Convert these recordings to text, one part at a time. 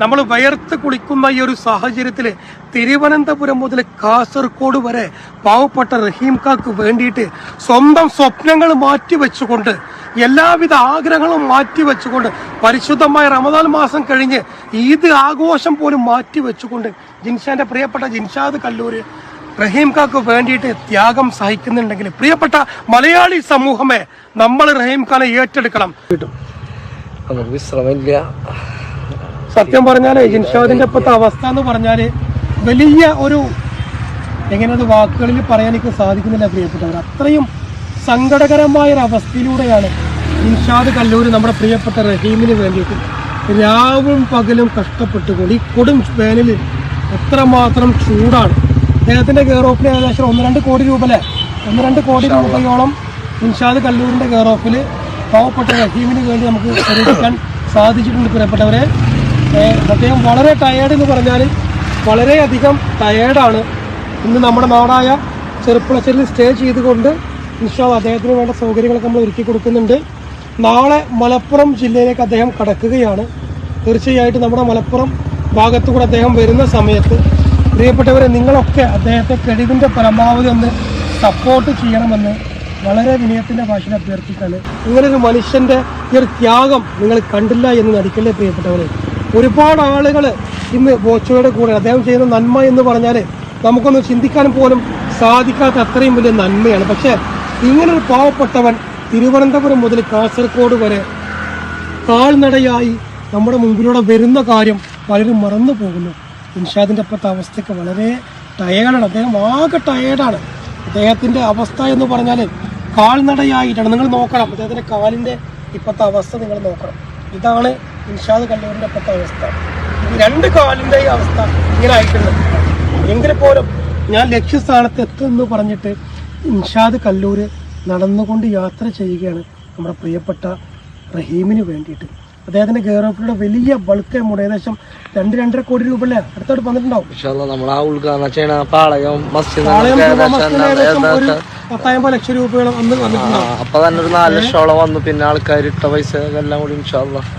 നമ്മൾ വയർത്ത് കുളിക്കുന്ന ഈ ഒരു സാഹചര്യത്തിൽ തിരുവനന്തപുരം മുതൽ കാസർഗോഡ് വരെ പാവപ്പെട്ട റഹീംഖാക്ക് വേണ്ടിയിട്ട് സ്വന്തം സ്വപ്നങ്ങൾ മാറ്റിവെച്ചുകൊണ്ട് എല്ലാവിധ ആഗ്രഹങ്ങളും മാറ്റിവെച്ചുകൊണ്ട് പരിശുദ്ധമായ റമദാൻ മാസം കഴിഞ്ഞ് ഈദ് ആഘോഷം പോലും മാറ്റിവെച്ചുകൊണ്ട് ജിൻഷാന്റെ പ്രിയപ്പെട്ട ജിൻഷാദ് കല്ലൂര് റഹീംഖാക്ക് വേണ്ടിയിട്ട് ത്യാഗം സഹിക്കുന്നുണ്ടെങ്കിൽ പ്രിയപ്പെട്ട മലയാളി സമൂഹമേ നമ്മൾ റഹീംഖാനെ ഏറ്റെടുക്കണം. കിട്ടും. സത്യം പറഞ്ഞാൽ ജിൻഷാദിന്റെ ഇപ്പോഴത്തെ അവസ്ഥ എന്ന് പറഞ്ഞാൽ വലിയ ഒരു എങ്ങനെയത് വാക്കുകളിൽ പറയാൻ എനിക്ക് സാധിക്കുന്നില്ല പ്രിയപ്പെട്ടവർ അത്രയും സങ്കടകരമായ ഒരു അവസ്ഥയിലൂടെയാണ് ഇൻഷാദ് കല്ലൂർ നമ്മുടെ പ്രിയപ്പെട്ട റഹീമിന് വേണ്ടിയിട്ട് രാവും പകലും കഷ്ടപ്പെട്ടുകൊണ്ട് ഈ കൊടും വേനലിൽ എത്രമാത്രം ചൂടാണ്. അദ്ദേഹത്തിന്റെ കെയർ ഓഫിൽ ഏകദേശം ഒന്ന് രണ്ട് കോടി രൂപ അല്ലേ? ഒന്ന് രണ്ട് കോടി രൂപയോളം ഇൻഷാദ് കല്ലൂരിന്റെ കെയർ ഓഫിൽ പാവപ്പെട്ട റഹീമിന് വേണ്ടി നമുക്ക് ചെലവഴിക്കാൻ സാധിച്ചിട്ടുണ്ട് പ്രിയപ്പെട്ടവരെ. അദ്ദേഹം വളരെ ടയേർഡ് എന്ന് പറഞ്ഞാൽ വളരെയധികം ടയേർഡാണ് ഇന്ന് നമ്മുടെ നാടായ ചെറുപ്പുളശ്ശേരിയിൽ സ്റ്റേ ചെയ്തുകൊണ്ട് ഇൻഷാ അദ്ദേഹത്തിന് വേണ്ട സൗകര്യങ്ങളൊക്കെ നമ്മൾ ഒരുക്കി കൊടുക്കുന്നുണ്ട്. നാളെ മലപ്പുറം ജില്ലയിലേക്ക് അദ്ദേഹം കടക്കുകയാണ്. തീർച്ചയായിട്ടും നമ്മുടെ മലപ്പുറം ഭാഗത്തു കൂടെ അദ്ദേഹം വരുന്ന സമയത്ത് പ്രിയപ്പെട്ടവരെ നിങ്ങളൊക്കെ അദ്ദേഹത്തെ കഴിവിന്റെ പരമാവധി ഒന്ന് സപ്പോർട്ട് ചെയ്യണമെന്ന് വളരെ വിനയത്തിന്റെ ഭാഷയിൽ അഭ്യർത്ഥിക്കാണ് ഇങ്ങനൊരു മനുഷ്യന്റെ ഈ ഒരു ത്യാഗം നിങ്ങൾ കണ്ടില്ല എന്ന് നടിക്കല്ലേ പ്രിയപ്പെട്ടവരെ? ഒരുപാട് ആളുകൾ ഇന്ന് ബോച്ചോയുടെ കൂടെ അദ്ദേഹം ചെയ്യുന്ന നന്മ എന്ന് പറഞ്ഞാൽ നമുക്കൊന്ന് ചിന്തിക്കാൻ പോലും സാധിക്കാത്ത അത്രയും വലിയ നന്മയാണ്. പക്ഷേ ഇങ്ങനൊരു പാവപ്പെട്ടവൻ തിരുവനന്തപുരം മുതൽ കാസർഗോഡ് വരെ കാൽനടയായി നമ്മുടെ മുമ്പിലൂടെ വരുന്ന കാര്യം പലരും മറന്നു പോകുന്നു. ഇൻഷാദിന്റെ അപ്പോഴത്തെ അവസ്ഥയ്ക്ക് വളരെ ടയേർഡാണ് അദ്ദേഹം ആകെ ടയേർഡാണ് അദ്ദേഹത്തിന്റെ അവസ്ഥ എന്ന് പറഞ്ഞാൽ കാൽനടയായിട്ടാണ്. നിങ്ങൾ നോക്കണം. അദ്ദേഹത്തിന്റെ കാലിന്റെ ഇപ്പോഴത്തെ അവസ്ഥ നിങ്ങൾ നോക്കണം. ഇതാണ് ഇൻഷാദ് കല്ലൂരിന്റെ ഒപ്പത്തെ അവസ്ഥ. രണ്ട് കാലിന്റെ ഈ അവസ്ഥ ഇങ്ങനെ ആയിട്ടുണ്ട്. എങ്കിൽ പോലും ഞാൻ ലക്ഷ്യസ്ഥാനത്ത് എത്തുമെന്ന് പറഞ്ഞിട്ട് ഇൻഷാദ് കല്ലൂര് നടന്നുകൊണ്ട് യാത്ര ചെയ്യുകയാണ് നമ്മുടെ പ്രിയപ്പെട്ട റഹീമിന് വേണ്ടിയിട്ട്. അദ്ദേഹത്തിന്റെ ഗെയറോപ്പിലൂടെ വലിയ ബൾക്ക് എമൗണ്ട് ഏകദേശം രണ്ട് രണ്ടര കോടി രൂപ അല്ലേ അടുത്തോട്ട് വന്നിട്ടുണ്ടാവും പാളയം ഒരു പത്തായമ്പത് ലക്ഷം രൂപയോളം അന്ന് വന്നിട്ടുണ്ടാവും. അപ്പൊ തന്നെ ഒരു നാല് ലക്ഷോളം വന്നു. പിന്നെ ആൾക്കാർ ഇട്ട പൈസ എല്ലാം കൂടി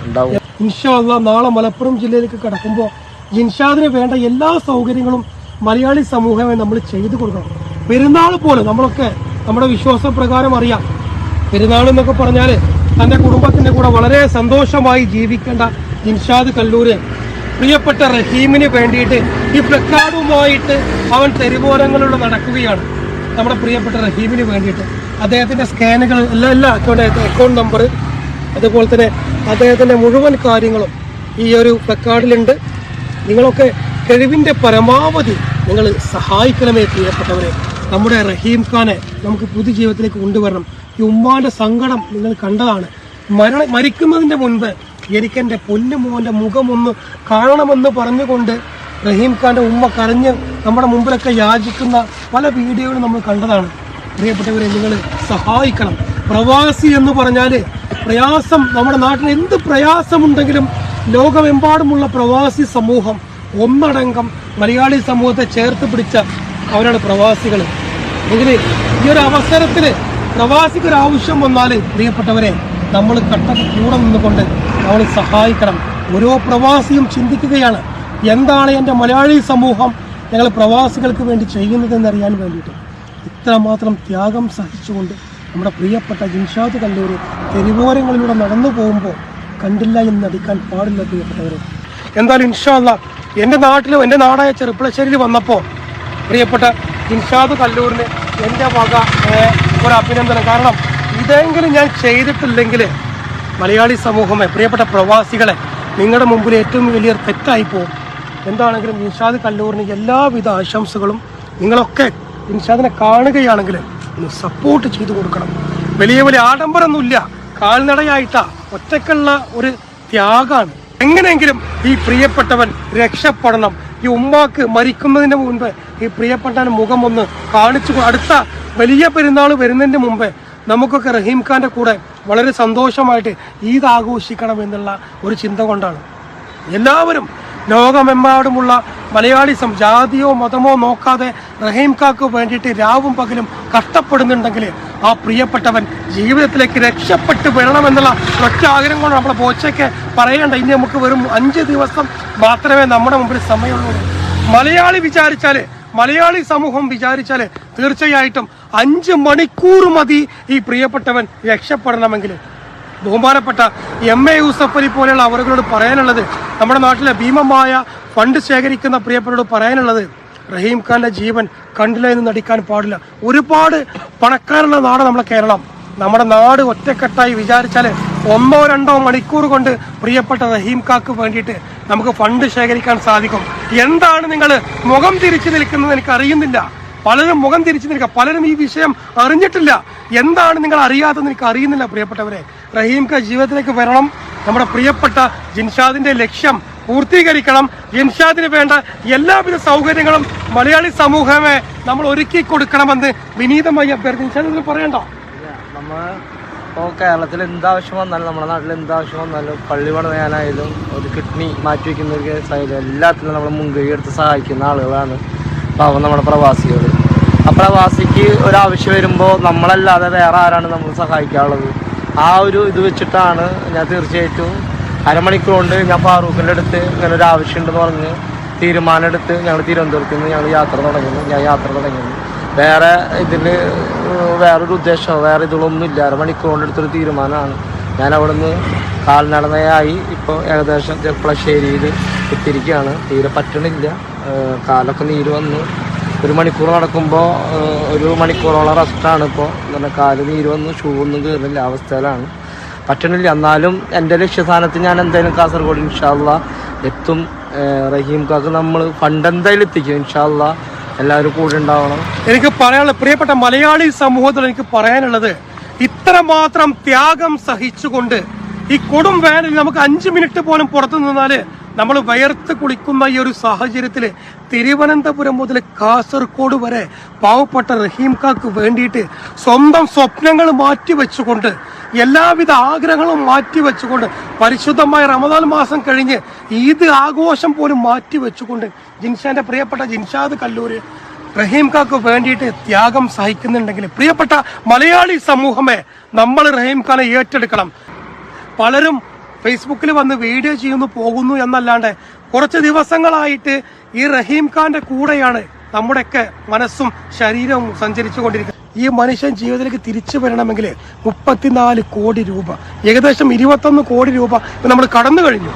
ഉണ്ടാവും. ഇൻഷാല്ല നാളെ മലപ്പുറം ജില്ലയിലേക്ക് കടക്കുമ്പോൾ ജിൻഷാദിന് വേണ്ട എല്ലാ സൗകര്യങ്ങളും മലയാളി സമൂഹമേ നമ്മൾ ചെയ്തു കൊടുക്കണം. പെരുന്നാൾ പോലെ നമ്മളൊക്കെ നമ്മുടെ വിശ്വാസപ്രകാരം അറിയാം. പെരുന്നാൾ എന്നൊക്കെ പറഞ്ഞാൽ തന്റെ കുടുംബത്തിന്റെ കൂടെ വളരെ സന്തോഷമായി ജീവിക്കേണ്ട ജിൻഷാദ് കല്ലൂര്. പ്രിയപ്പെട്ട റഹീമിന് വേണ്ടിയിട്ട് ഈ പ്ലക്കാർഡുമായിട്ട് അവൻ തെരുവോരങ്ങളിലൂടെ നടക്കുകയാണ്. നമ്മുടെ പ്രിയപ്പെട്ട റഹീമിന് വേണ്ടിയിട്ട്. അദ്ദേഹത്തിന്റെ സ്കാനുകൾ എല്ലാ എല്ലാ അക്കൗണ്ട് അക്കൗണ്ട് നമ്പർ അതുപോലെ തന്നെ അദ്ദേഹത്തിന്റെ മുഴുവൻ കാര്യങ്ങളും ഈ ഒരു പ്ലക്കാർഡിലുണ്ട്. നിങ്ങളൊക്കെ കഴിവിന്റെ പരമാവധി നിങ്ങൾ സഹായിക്കണമേ പ്രിയപ്പെട്ടവരെ. നമ്മുടെ റഹീം ഖാനെ നമുക്ക് പുതുജീവിതത്തിലേക്ക് കൊണ്ടുവരണം. ഈ ഉമ്മാന്റെ സങ്കടം നിങ്ങൾ കണ്ടതാണ്. മരണ മരിക്കുന്നതിന്റെ മുൻപ് എനിക്കെന്റെ പൊന്നുമോന്റെ മോന്റെ മുഖമൊന്ന് കാണണമെന്ന് പറഞ്ഞുകൊണ്ട് റഹീം ഖാന്റെ ഉമ്മ കരഞ്ഞ് നമ്മുടെ മുമ്പിലൊക്കെ യാചിക്കുന്ന പല വീഡിയോകളും നമ്മൾ കണ്ടതാണ്. പ്രിയപ്പെട്ടവരെ നിങ്ങൾ സഹായിക്കണം. പ്രവാസി എന്ന് പറഞ്ഞാൽ പ്രയാസം നമ്മുടെ നാട്ടിൽ എന്ത് പ്രയാസമുണ്ടെങ്കിലും ലോകമെമ്പാടുമുള്ള പ്രവാസി സമൂഹം ഒന്നടങ്കം മലയാളി സമൂഹത്തെ ചേർത്ത് പിടിച്ച അവരാണ് പ്രവാസികൾ. എങ്കിൽ ഈ ഒരു അവസരത്തിൽ പ്രവാസിക്ക് ആവശ്യം വന്നാൽ പ്രിയപ്പെട്ടവരെ നമ്മൾ കട്ടക്ക് കൂടെ നിന്നുകൊണ്ട് നമ്മൾ സഹായിക്കണം. ഓരോ പ്രവാസിയും ചിന്തിക്കുകയാണ് എന്താണ് എന്റെ മലയാളി സമൂഹം ഞങ്ങൾ പ്രവാസികൾക്ക് വേണ്ടി ചെയ്യുന്നതെന്നറിയാൻ വേണ്ടിയിട്ട്. ഇത്രമാത്രം ത്യാഗം സഹിച്ചുകൊണ്ട് നമ്മുടെ പ്രിയപ്പെട്ട ജിൻഷാദ് കല്ലൂർ തെരുവോരങ്ങളിലൂടെ നടന്നു പോകുമ്പോൾ കണ്ടില്ല എന്ന് നടിക്കാൻ പാടില്ല പ്രിയപ്പെട്ടവർ എന്തായാലും ഇൻഷാല്ല എന്റെ നാട്ടിലും എന്റെ നാടായ ചെറുപ്പളശ്ശേരിയിൽ വന്നപ്പോൾ പ്രിയപ്പെട്ട ഇൻഷാദ് കല്ലൂരിന് എന്റെ വക ഒരു അഭിനന്ദനം കാരണം ഇതെങ്കിലും ഞാൻ ചെയ്തിട്ടില്ലെങ്കിൽ മലയാളി സമൂഹമെ പ്രിയപ്പെട്ട പ്രവാസികളെ നിങ്ങളുടെ മുമ്പിൽ ഏറ്റവും വലിയ തെറ്റായി പോകും. എന്താണെങ്കിലും ഇൻഷാദ് കല്ലൂരിന് എല്ലാവിധ ആശംസകളും നിങ്ങളൊക്കെ ഇൻഷാദിനെ കാണുകയാണെങ്കിൽ ഒന്ന് സപ്പോർട്ട് ചെയ്തു കൊടുക്കണം. വലിയ വലിയ ആഡംബരമൊന്നുമില്ല. കാൽനടയായിട്ടാ ഒറ്റക്കുള്ള ഒരു ത്യാഗാണ്. എങ്ങനെയെങ്കിലും ഈ പ്രിയപ്പെട്ടവൻ രക്ഷപ്പെടണം. ഈ ഉമ്മാക്ക് മരിക്കുന്നതിന് മുൻപ് ഈ പ്രിയപ്പെട്ടവൻ മുഖം ഒന്ന് കാണിച്ചു അടുത്ത വലിയ പെരുന്നാൾ വരുന്നതിന് മുമ്പേ നമുക്കൊക്കെ റഹീം ഖാന്റെ കൂടെ വളരെ സന്തോഷമായിട്ട് ഈദ് ആഘോഷിക്കണം എന്നുള്ള ഒരു ചിന്ത കൊണ്ടാണ്. എല്ലാവരും ലോകമെമ്പാടുമുള്ള മലയാളി സം ജാതിയോ മതമോ നോക്കാതെ റഹീം കാക്ക് വേണ്ടിയിട്ട് രാവും പകലും കഷ്ടപ്പെടുന്നുണ്ടെങ്കിൽ ആ പ്രിയപ്പെട്ടവൻ ജീവിതത്തിലേക്ക് രക്ഷപ്പെട്ട് വരണമെന്നുള്ള ഒറ്റ ആഗ്രഹം കൊണ്ട് നമ്മളെ പോച്ചയ്ക്ക് പറയേണ്ട. ഇനി നമുക്ക് വെറും അഞ്ച് ദിവസം മാത്രമേ നമ്മുടെ മുമ്പിൽ സമയമുള്ളൂ. മലയാളി വിചാരിച്ചാൽ മലയാളി സമൂഹം വിചാരിച്ചാൽ തീർച്ചയായിട്ടും അഞ്ച് മണിക്കൂർ മതി ഈ പ്രിയപ്പെട്ടവൻ രക്ഷപ്പെടണമെങ്കിൽ. ബഹുമാനപ്പെട്ട എം എ യൂസഫ് അലി പോലെയുള്ള അവരുകളോട് പറയാനുള്ളത് നമ്മുടെ നാട്ടിലെ ഭീമമായ ഫണ്ട് ശേഖരിക്കുന്ന പ്രിയപ്പെട്ടവരോട് പറയാനുള്ളത് റഹീം ഖാന്റെ ജീവൻ കണ്ടില്ല എന്ന് നടിക്കാൻ പാടില്ല. ഒരുപാട് പണക്കാരുള്ള നാട് നമ്മളെ കേരളം. നമ്മുടെ നാട് ഒറ്റക്കെട്ടായി വിചാരിച്ചാൽ ഒന്നോ രണ്ടോ മണിക്കൂർ കൊണ്ട് പ്രിയപ്പെട്ട റഹീം കാക്ക് വേണ്ടിയിട്ട് നമുക്ക് ഫണ്ട് ശേഖരിക്കാൻ സാധിക്കും. എന്താണ് നിങ്ങൾ മുഖം തിരിച്ചു നിൽക്കുന്നത് എനിക്ക് അറിയുന്നില്ല. പലരും മുഖം തിരിച്ചു നിൽക്കുക പലരും ഈ വിഷയം അറിഞ്ഞിട്ടില്ല. എന്താണ് നിങ്ങൾ അറിയാത്തതെന്ന് എനിക്ക് അറിയുന്നില്ല പ്രിയപ്പെട്ടവരെ. റഹീം ഖാൻ ജീവിതത്തിലേക്ക് വരണം. നമ്മുടെ പ്രിയപ്പെട്ട ജിൻഷാദിന്റെ ലക്ഷ്യം പൂർത്തീകരിക്കണം. ജിൻഷാദിന് വേണ്ട എല്ലാവിധ സൗകര്യങ്ങളും മലയാളി സമൂഹമേ നമ്മൾ ഒരുക്കി കൊടുക്കണമെന്ന് വിനീതമായി അഭ്യർത്ഥിച്ചു ഇതിൽ പറയണ്ട? നമ്മൾ ഇപ്പോൾ കേരളത്തിൽ എന്താവശ്യം വന്നാലും നമ്മുടെ നാട്ടിൽ എന്താവശ്യം വന്നാലും പള്ളി പണിയാനായാലും ഒരു കിഡ്നി മാറ്റി വയ്ക്കുന്ന ഒരു കേസായാലും എല്ലാത്തിലും നമ്മൾ മുൻകൈ എടുത്ത് സഹായിക്കുന്ന ആളുകളാണ് പാവം നമ്മുടെ പ്രവാസികൾ ആ പ്രവാസിക്ക് ഒരാവശ്യം വരുമ്പോൾ നമ്മളല്ലാതെ വേറെ ആരാണ് നമ്മൾ സഹായിക്കാനുള്ളത്? ആ ഒരു ഇത് വെച്ചിട്ടാണ് ഞാൻ തീർച്ചയായിട്ടും അരമണിക്കൂർ കൊണ്ട് ഞാൻ ഫാറൂഖിന്റെ അടുത്ത് ഇങ്ങനെ ഒരു ആവശ്യമുണ്ടെന്ന് പറഞ്ഞ് തീരുമാനമെടുത്ത് ഞങ്ങൾ തിരുവനന്തപുരത്ത് നിന്ന് ഞങ്ങൾ യാത്ര തുടങ്ങുന്നു. ഞാൻ യാത്ര തുടങ്ങുന്നു. വേറെ ഇതിൽ വേറൊരു ഉദ്ദേശമോ വേറെ ഇതുകളൊന്നും ഇല്ല. അരമണിക്കൂർ കൊണ്ട് എടുത്തൊരു തീരുമാനമാണ്. ഞാൻ അവിടെ നിന്ന് കാൽനടനയായി ഇപ്പോൾ ഏകദേശം ചെപ്പളശ്ശേരിയിൽ എത്തിയിരിക്കുകയാണ്. തീരെ പറ്റണില്ല. കാലൊക്കെ നീര് വന്നു. ഒരു മണിക്കൂർ നടക്കുമ്പോൾ ഒരു മണിക്കൂറോളം റെസ്റ്റാണ് ഇപ്പോൾ എന്നാൽ കാൽ നീര് വന്ന് കയറുന്നില്ല അവസ്ഥയിലാണ്. പറ്റണില്ല. എന്നാലും എന്റെ ലക്ഷ്യസ്ഥാനത്ത് ഞാൻ എന്തായാലും കാസർഗോഡ് ഇൻഷാല്ല എത്തും. റഹീം കാക്ക് നമ്മൾ ഫണ്ട് എന്തായാലും എത്തിക്കും. ഇൻഷാല്ല എല്ലാവരും കൂടെ ഉണ്ടാവണം. എനിക്ക് പറയാനുള്ള പ്രിയപ്പെട്ട മലയാളി സമൂഹത്തിൽ എനിക്ക് പറയാനുള്ളത് ഇത്രമാത്രം ത്യാഗം സഹിച്ചുകൊണ്ട് ഈ കൊടും വേനൽ നമുക്ക് അഞ്ച് മിനിറ്റ് പോലും പുറത്തു നിന്നാൽ നമ്മൾ വയർത്ത് കുളിക്കുന്ന ഈ ഒരു സാഹചര്യത്തിൽ തിരുവനന്തപുരം മുതൽ കാസർഗോഡ് വരെ പാവപ്പെട്ട റഹീം കാക്ക് വേണ്ടിയിട്ട് സ്വന്തം സ്വപ്നങ്ങൾ മാറ്റിവെച്ചുകൊണ്ട് എല്ലാവിധ ആഗ്രഹങ്ങളും മാറ്റിവെച്ചുകൊണ്ട് പരിശുദ്ധമായ റമദാൻ മാസം കഴിഞ്ഞ് ഈദ് ആഘോഷം പോലും മാറ്റിവെച്ചുകൊണ്ട് ജിൻഷാന്റെ പ്രിയപ്പെട്ട ജിൻഷാദ് കല്ലൂര് റഹീം കാക്ക് വേണ്ടിയിട്ട് ത്യാഗം സഹിക്കുന്നുണ്ടെങ്കിൽ പ്രിയപ്പെട്ട മലയാളി സമൂഹമേ നമ്മൾ റഹീം ഖാനെ ഏറ്റെടുക്കണം. പലരും ഫേസ്ബുക്കിൽ വന്ന് വീഡിയോ ചെയ്യുന്നു പോകുന്നു എന്നല്ലാണ്ട് കുറച്ച് ദിവസങ്ങളായിട്ട് ഈ റഹീം ഖാന്റെ കൂടെയാണ് നമ്മുടെയൊക്കെ മനസ്സും ശരീരവും സഞ്ചരിച്ചു കൊണ്ടിരിക്കുന്നത് ഈ മനുഷ്യൻ ജീവിതത്തിലേക്ക് തിരിച്ചു വരണമെങ്കിൽ മുപ്പത്തിനാല് കോടി രൂപ ഏകദേശം ഇരുപത്തൊന്ന് കോടി രൂപ നമ്മൾ കടന്നു കഴിഞ്ഞു.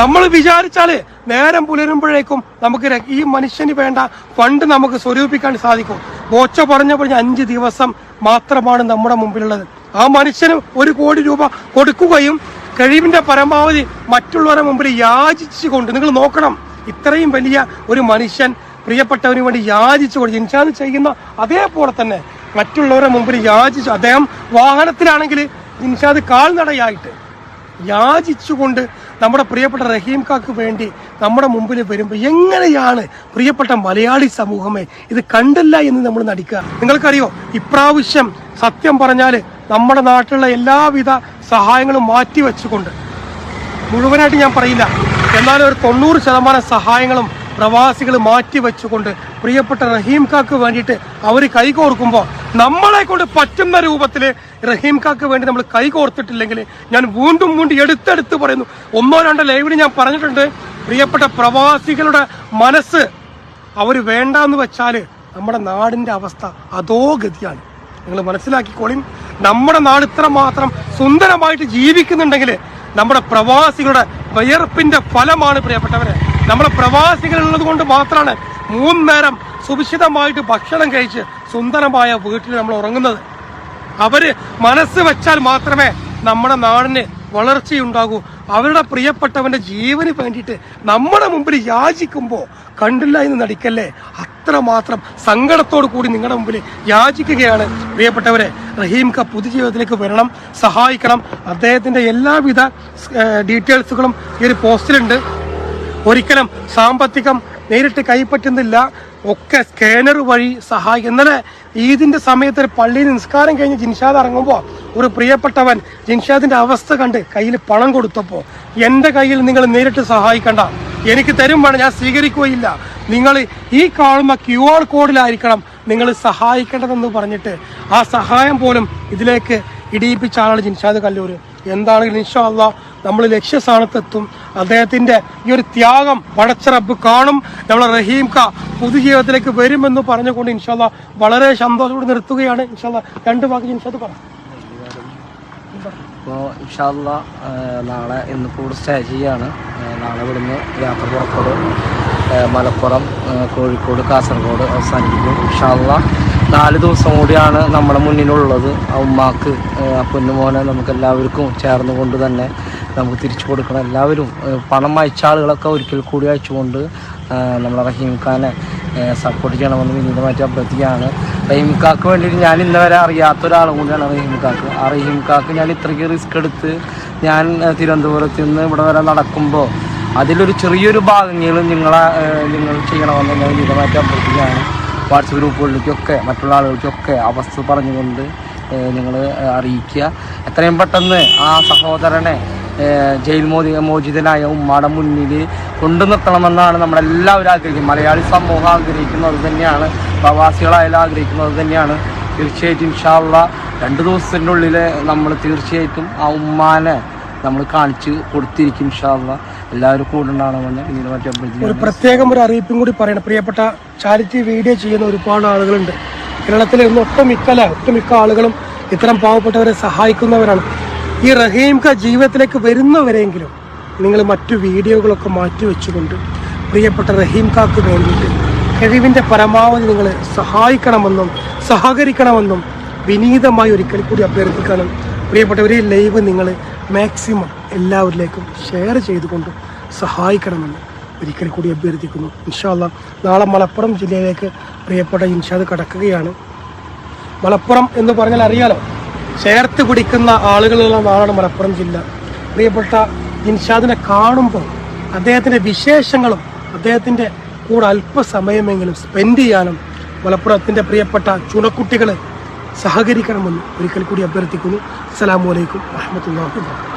നമ്മൾ വിചാരിച്ചാൽ നേരം പുലരുമ്പോഴേക്കും നമുക്ക് ഈ മനുഷ്യന് വേണ്ട ഫണ്ട് നമുക്ക് സ്വരൂപിക്കാൻ സാധിക്കും. ബോച്ച പറഞ്ഞ അഞ്ച് ദിവസം മാത്രമാണ് നമ്മുടെ മുമ്പിലുള്ളത്. ആ മനുഷ്യന് ഒരു കോടി രൂപ കൊടുക്കുകയും കഴിവിന്റെ പരമാവധി മറ്റുള്ളവരെ മുമ്പിൽ യാചിച്ചുകൊണ്ട് നിങ്ങൾ നോക്കണം. ഇത്രയും വലിയ ഒരു മനുഷ്യൻ പ്രിയപ്പെട്ടവന് വേണ്ടി യാചിച്ചുകൊണ്ട് ഇൻഷാദ് ചെയ്യുന്ന അതേപോലെ തന്നെ മറ്റുള്ളവരുടെ മുമ്പിൽ യാചിച്ചു അദ്ദേഹം വാഹനത്തിലാണെങ്കിൽ ഇൻഷാദ് കാൽനടയായിട്ട് യാചിച്ചുകൊണ്ട് നമ്മുടെ പ്രിയപ്പെട്ട റഹീം കാക്ക് വേണ്ടി നമ്മുടെ മുമ്പിൽ വരുമ്പോൾ എങ്ങനെയാണ് പ്രിയപ്പെട്ട മലയാളി സമൂഹമേ ഇത് കണ്ടില്ല എന്ന് നമ്മൾ നടിക്കുക? നിങ്ങൾക്കറിയോ? ഇപ്രാവശ്യം സത്യം പറഞ്ഞാൽ നമ്മുടെ നാട്ടിലുള്ള എല്ലാവിധ സഹായങ്ങളും മാറ്റി വെച്ചുകൊണ്ട്. മുഴുവനായിട്ട് ഞാൻ പറയില്ല. എന്നാൽ ഒരു തൊണ്ണൂറ് ശതമാനം സഹായങ്ങളും പ്രവാസികൾ മാറ്റി വെച്ചുകൊണ്ട് പ്രിയപ്പെട്ട റഹീം കാക്ക് വേണ്ടിയിട്ട് അവർ കൈകോർക്കുമ്പോൾ നമ്മളെ കൊണ്ട് പറ്റുന്ന രൂപത്തിൽ റഹീം കാക്ക് വേണ്ടി നമ്മൾ കൈകോർത്തിട്ടില്ലെങ്കിൽ ഞാൻ വീണ്ടും വീണ്ടും എടുത്തെടുത്ത് പറയുന്നു. ഒന്നോ രണ്ടോ ലൈവിന് ഞാൻ പറഞ്ഞിട്ടുണ്ട്. പ്രിയപ്പെട്ട പ്രവാസികളുടെ മനസ്സ് അവർ വേണ്ടാന്ന് വെച്ചാൽ നമ്മുടെ നാടിന്റെ അവസ്ഥ അതോ ഗതിയാണ്. നിങ്ങൾ മനസ്സിലാക്കിക്കോളിയും നമ്മുടെ നാട് ഇത്ര മാത്രം സുന്ദരമായിട്ട് ജീവിക്കുന്നുണ്ടെങ്കിൽ നമ്മുടെ പ്രവാസികളുടെ വിയർപ്പിന്റെ ഫലമാണ് പ്രിയപ്പെട്ടവരെ. നമ്മുടെ പ്രവാസികൾ ഉള്ളത് കൊണ്ട് മാത്രമാണ് മൂന്ന് നേരം സുഭിക്ഷിതമായിട്ട് ഭക്ഷണം കഴിച്ച് സുന്ദരമായ വീട്ടിൽ നമ്മൾ ഉറങ്ങുന്നത്. അവർ മനസ്സ് വെച്ചാൽ മാത്രമേ നമ്മുടെ നാടിന് വളർച്ചയുണ്ടാകൂ. അവരുടെ പ്രിയപ്പെട്ടവന്റെ ജീവന് വേണ്ടിയിട്ട് നമ്മുടെ മുമ്പിൽ യാചിക്കുമ്പോൾ കണ്ടില്ല എന്ന് നടിക്കല്ലേ? അത്രമാത്രം സങ്കടത്തോടു കൂടി നിങ്ങളുടെ മുമ്പിൽ യാചിക്കുകയാണ്. പ്രിയപ്പെട്ടവരെ റഹീം ക പുതുജീവിതത്തിലേക്ക് വരണം സഹായിക്കണം. അദ്ദേഹത്തിന്റെ എല്ലാവിധ ഡീറ്റെയിൽസുകളും ഈ ഒരു പോസ്റ്റിലുണ്ട്. ഒരിക്കലും സാമ്പത്തികം നേരിട്ട് കൈപ്പറ്റുന്നില്ല. ഒക്കെ സ്കാനർ വഴി സഹായിക്കും ഇന്നലെ ഈദിന്റെ സമയത്ത് ഒരു പള്ളിയിൽ നിസ്കാരം കഴിഞ്ഞ് ജിൻഷാദ് ഇറങ്ങുമ്പോൾ ഒരു പ്രിയപ്പെട്ടവൻ ജിൻഷാദിന്റെ അവസ്ഥ കണ്ട് കയ്യിൽ പണം കൊടുത്തപ്പോൾ എന്റെ കയ്യിൽ നിങ്ങൾ നേരിട്ട് സഹായിക്കണ്ട. എനിക്ക് തരും വേണം ഞാൻ സ്വീകരിക്കുകയില്ല. നിങ്ങൾ ഈ കാണുന്ന ക്യു ആർ കോഡിലായിരിക്കണം നിങ്ങൾ സഹായിക്കേണ്ടതെന്ന് പറഞ്ഞിട്ട് ആ സഹായം പോലും ഇതിലേക്ക് ഇടിയിപ്പിച്ച ആളാണ് ജിൻഷാദ് കല്ലൂർ എന്താണെങ്കിലും ഇൻഷാ അള്ളാഹ് നമ്മൾ ലക്ഷ്യസ്ഥാനത്തെത്തും. അദ്ദേഹത്തിന്റെ ഈ ഒരു ത്യാഗം പടച്ച റബ്ബ് കാണും. നമ്മളെ റഹീം ക പുതുജീവിതത്തിലേക്ക് വരുമെന്ന് പറഞ്ഞുകൊണ്ട് ഇൻഷാല്ല വളരെ സന്തോഷത്തോടെ നിർത്തുകയാണ്. ഇൻഷാല്ല രണ്ട് വാക്ക് ഇൻഷാദ് പറ. അപ്പോൾ ഇൻഷാല്ല നാളെ ഇന്ന് കൂടെ സ്റ്റേ ചെയ്യാണ്. നാളെ ഇവിടുന്ന് യാത്ര പുറപ്പെടും. മലപ്പുറം കോഴിക്കോട് കാസർഗോഡ് അവസാനിപ്പിക്കും. ഇൻഷാല്ല നാല് ദിവസം കൂടിയാണ് നമ്മുടെ മുന്നിലുള്ളത്. ഉമ്മാക്ക് പൊന്നുമോനെ നമുക്ക് എല്ലാവർക്കും ചേർന്നുകൊണ്ട് തന്നെ നമുക്ക് തിരിച്ചു കൊടുക്കണം. എല്ലാവരും പണം അയച്ച ആളുകളൊക്കെ ഒരിക്കൽ കൂടി അയച്ചുകൊണ്ട് നമ്മളെ റഹീം ഖാനെ സപ്പോർട്ട് ചെയ്യണമെന്ന് വിനീതമായിട്ട് അഭ്യർത്ഥിക്കുകയാണ്. റഹീം കാക്ക് വേണ്ടിയിട്ട് ഞാൻ ഇന്ന് വരെ അറിയാത്ത ഒരാളും കൂടിയാണ് റഹീം കാക്ക് ആ റഹീം കാക്ക് ഞാൻ ഇത്രയ്ക്ക് റിസ്ക് എടുത്ത് ഞാൻ തിരുവനന്തപുരത്ത് നിന്ന് ഇവിടെ വരെ നടക്കുമ്പോൾ അതിലൊരു ചെറിയൊരു ഭാഗങ്ങളും നിങ്ങളെ നിങ്ങൾ ചെയ്യണമെന്ന് ഞാൻ വിനീതമായിട്ട് അഭ്യർത്ഥിക്കുകയാണ്. വാട്സപ്പ് ഗ്രൂപ്പുകളിലേക്കൊക്കെ മറ്റുള്ള ആളുകൾക്കൊക്കെ അവസ്ഥ പറഞ്ഞുകൊണ്ട് നിങ്ങൾ അറിയിക്കുക. എത്രയും പെട്ടെന്ന് ആ സഹോദരനെ ജയിൽ മോചി മോചിതനായ ഉമ്മയുടെ മുന്നിൽ കൊണ്ടു നിർത്തണമെന്നാണ് നമ്മളെല്ലാവരും ആഗ്രഹിക്കുന്നത്. മലയാളി സമൂഹം ആഗ്രഹിക്കുന്നത് തന്നെയാണ്. പ്രവാസികളായാലും ആഗ്രഹിക്കുന്നത് തന്നെയാണ്. തീർച്ചയായിട്ടും ഇൻഷാള്ള രണ്ട് ദിവസത്തിന്റെ ഉള്ളിൽ നമ്മൾ തീർച്ചയായിട്ടും ആ ഉമ്മാനെ നമ്മൾ കാണിച്ച് കൊടുത്തിരിക്കും ഇൻഷാള്ള എല്ലാവരും കൂടെ ഉണ്ടാകണമെന്ന് ഒരു പ്രത്യേകം ഒരു അറിയിപ്പും കൂടി പറയണം. പ്രിയപ്പെട്ട ചാരിറ്റി വീഡിയോ ചെയ്യുന്ന ഒരുപാട് ആളുകളുണ്ട്. കേരളത്തിലെ ഒട്ടുമിക്കല ഒട്ടുമിക്ക ആളുകളും ഇത്തരം പാവപ്പെട്ടവരെ സഹായിക്കുന്നവരാണ്. ഈ റഹീംക ജീവിതത്തിലേക്ക് വരുന്നവരെങ്കിലും നിങ്ങൾ മറ്റു വീഡിയോകളൊക്കെ മാറ്റി വെച്ചുകൊണ്ട് പ്രിയപ്പെട്ട റഹീം കാക്ക് വേണ്ടിയിട്ട് കഴിവിന്റെ പരമാവധി നിങ്ങൾ സഹായിക്കണമെന്നും സഹകരിക്കണമെന്നും വിനീതമായി ഒരിക്കൽ കൂടി അഭ്യർത്ഥിക്കണം പ്രിയപ്പെട്ടവരെ ലൈവ് നിങ്ങൾ മാക്സിമം എല്ലാവരിലേക്കും ഷെയർ ചെയ്തുകൊണ്ട് സഹായിക്കണമെന്ന് ഒരിക്കൽ കൂടി അഭ്യർത്ഥിക്കുന്നു. ഇൻഷാല്ല നാളെ മലപ്പുറം ജില്ലയിലേക്ക് പ്രിയപ്പെട്ട ഇൻഷാദ് കടക്കുകയാണ്. മലപ്പുറം എന്ന് പറഞ്ഞാൽ അറിയാലോ ചേർത്ത് പിടിക്കുന്ന ആളുകളുള്ള നാടാണ് മലപ്പുറം ജില്ല. പ്രിയപ്പെട്ട ഇൻഷാദിനെ കാണുമ്പോൾ അദ്ദേഹത്തിന്റെ വിശേഷങ്ങളും അദ്ദേഹത്തിന്റെ കൂടെ അല്പസമയമെങ്കിലും സ്പെൻഡ് ചെയ്യാനും മലപ്പുറത്തിന്റെ പ്രിയപ്പെട്ട ചുണക്കുട്ടികൾ സഹകരിക്കണമെന്ന് ഒരിക്കൽ കൂടി അഭ്യർത്ഥിക്കുന്നു. അസ്സലാമു അലൈക്കും വറഹ്മത്തുള്ളാഹി വാബറകാതുഹു.